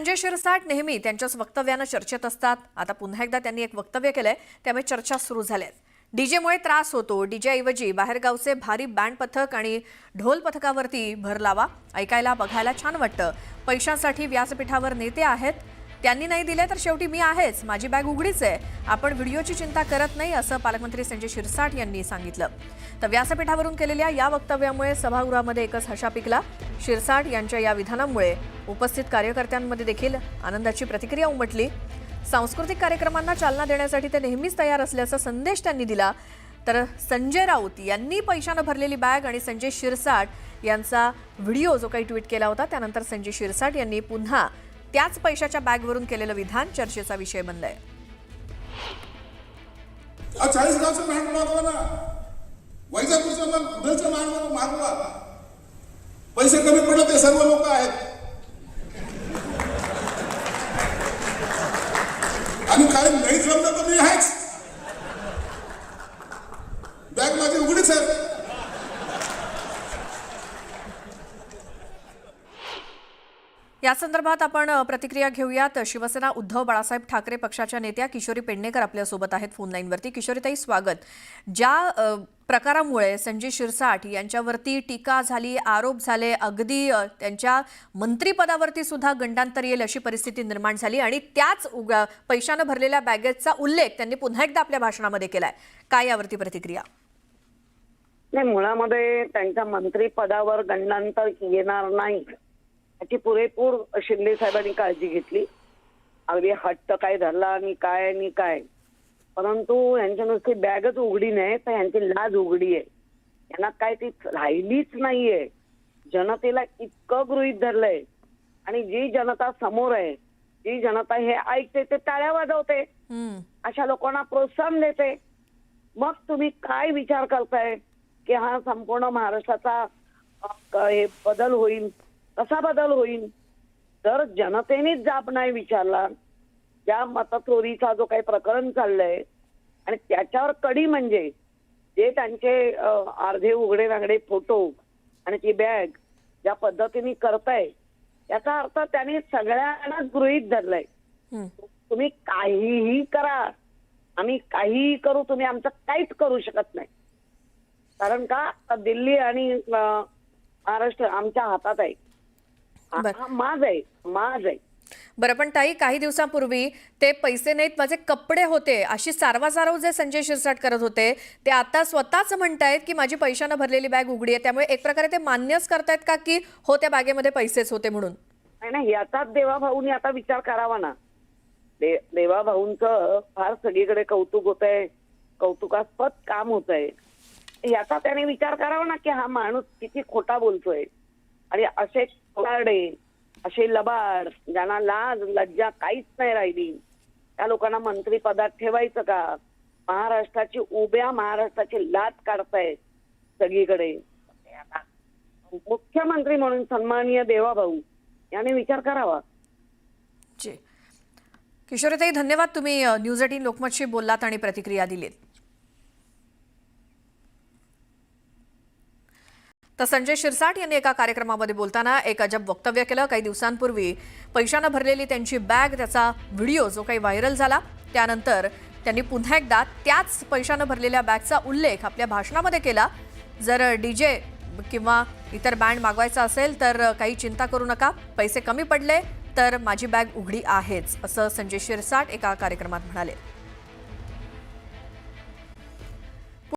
संजय शिरसाट नेहमी त्यांच्याच वक्तव्यानं चर्चेत असतात. आता पुन्हा एकदा त्यांनी एक वक्तव्य केलंय त्यामुळे चर्चा सुरू झाल्यात. डीजेमुळे त्रास होतो. डीजेऐवजी बाहेरगावचे भारी बँड पथक आणि ढोल पथकावरती भर लावा. ऐकायला बघायला छान वाटतं. पैशांसाठी व्यासपीठावर नेते आहेत. त्यांनी नाही दिले तर शेवटी मी आहेच. माझी बॅग उघडीच आहे. आपण व्हिडिओची चिंता करत नाही असं पालकमंत्री संजय शिरसाट यांनी सांगितलं. तर व्यासपीठावरून केलेल्या या वक्तव्यामुळे सभागृहामध्ये एकच हशा पिकला. शिरसाट यांच्या या विधानामुळे उपस्थित कार्यकर्त्यांमध्ये देखील आनंदाची प्रतिक्रिया उमटली. सांस्कृतिक कार्यक्रमांना चालना देण्यासाठी ते नेहमीच तयार असल्याचा संदेश त्यांनी दिला. तर संजय राऊत यांनी पैशानं भरलेली बॅग आणि संजय शिरसाट यांचा व्हिडिओ जो काही ट्विट केला होता त्यानंतर संजय शिरसाट यांनी पुन्हा त्याच पैशाच्या बॅगवरून केलेलं विधान चर्चेचा विषय बनलंय. चाळीस गावचं महाड मागवा ना. वैजापूरचं मग कुठलचं मागवा. पैसे कमी पडले ते सर्व लोक आहेत. आणि काय नाही जमलं तर मी आहेच. बॅग माझी उघडीच आहे. या संदर्भात आपण प्रतिक्रिया घेऊयात. शिवसेना उद्धव बाळासाहेब ठाकरे पक्षाच्या नेत्या किशोरी पेडणेकर आपल्यासोबत आहेत फोन लाईनवरती. किशोरीताई स्वागत. ज्या प्रकारामुळे संजय शिरसाट यांच्यावरती टीका झाली आरोप झाले अगदी त्यांच्या मंत्रीपदावरती सुद्धा गंडांतर येईल अशी परिस्थिती निर्माण झाली आणि त्याच उगा- पैशानं भरलेल्या बॅगेजचा उल्लेख त्यांनी पुन्हा एकदा आपल्या भाषणामध्ये केलाय. काय यावरती प्रतिक्रिया? नाही मुळामध्ये त्यांच्या मंत्रीपदावर गंडांतर येणार नाही. याची पुरेपूर शिंदे साहेबांनी काळजी घेतली. अगदी हट्ट काय धरला आणि काय आणि काय. परंतु यांच्या नुसती बॅगच उघडी नाही तर यांची लाज उघडी आहे. यांना काय ती राहिलीच नाहीये. जनतेला इतकं गृहीत धरलंय. आणि जी जनता समोर आहे जी जनता हे ऐकते ते टाळ्या वाजवते. अशा लोकांना प्रोत्साहन देते. मग तुम्ही काय विचार करताय की हा संपूर्ण महाराष्ट्राचा हे बदल होईल? कसा बदल होईल तर जनतेनेच जाब नाही विचारला. ज्या मतचोरीचा जो काही प्रकरण चाललंय आणि त्याच्यावर कडी म्हणजे जे त्यांचे अर्धे उघडे नागडे फोटो आणि ती बॅग ज्या पद्धतीने करताय याचा अर्थ त्यांनी सगळ्यांनाच गृहीत धरलंय. तुम्ही काहीही करा. आम्ही काहीही करू तुम्ही आमचं काहीच करू शकत नाही. कारण का दिल्ली आणि महाराष्ट्र आमच्या हातात आहे. माज आहे माज आहे. बरं पण ताई काही दिवसांपूर्वी ते पैसे नाहीत माझे कपडे होते अशी सारवासारव जे संजय शिरसाट करत होते ते आता स्वतःच म्हणतायत की माझी पैशानं भरलेली बॅग उघडी आहे त्यामुळे एक प्रकारे ते मान्यच करतायत का की हो त्या बॅगेमध्ये पैसेच होते म्हणून? नाही ना याचाच देवाभाऊनी आता विचार करावा ना. दे देवाभाऊंचं फार सगळीकडे कौतुक होत आहे कौतुकास्पद काम होत आहे याचा त्याने विचार करावा ना की हा माणूस किती खोटा बोलतोय. आणि असे खोटारडे असे लबाड ज्यांना लाज लज्जा काहीच नाही राहिली. त्या लोकांना मंत्री पदात ठेवायचं का? महाराष्ट्राची उभ्या महाराष्ट्राची लाद काढतायत सगळीकडे. मुख्यमंत्री म्हणून सन्माननीय देवाभाऊ याने विचार करावा. किशोरीताई धन्यवाद. तुम्ही न्यूज एटीन लोकमतशी बोललात आणि प्रतिक्रिया दिलीत. तर संजय शिरसाट यांनी एका कार्यक्रमामध्ये बोलताना एक अजब वक्तव्य केलं. काही दिवसांपूर्वी पैशानं भरलेली त्यांची बॅग त्याचा व्हिडिओ जो काही व्हायरल झाला त्यानंतर त्यांनी पुन्हा एकदा त्याच पैशानं भरलेल्या बॅगचा उल्लेख आपल्या भाषणामध्ये केला. जर डी जे किंवा इतर बँड मागवायचा असेल तर काही चिंता करू नका. पैसे कमी पडले तर माझी बॅग उघडी आहेच असं संजय शिरसाट एका कार्यक्रमात म्हणाले.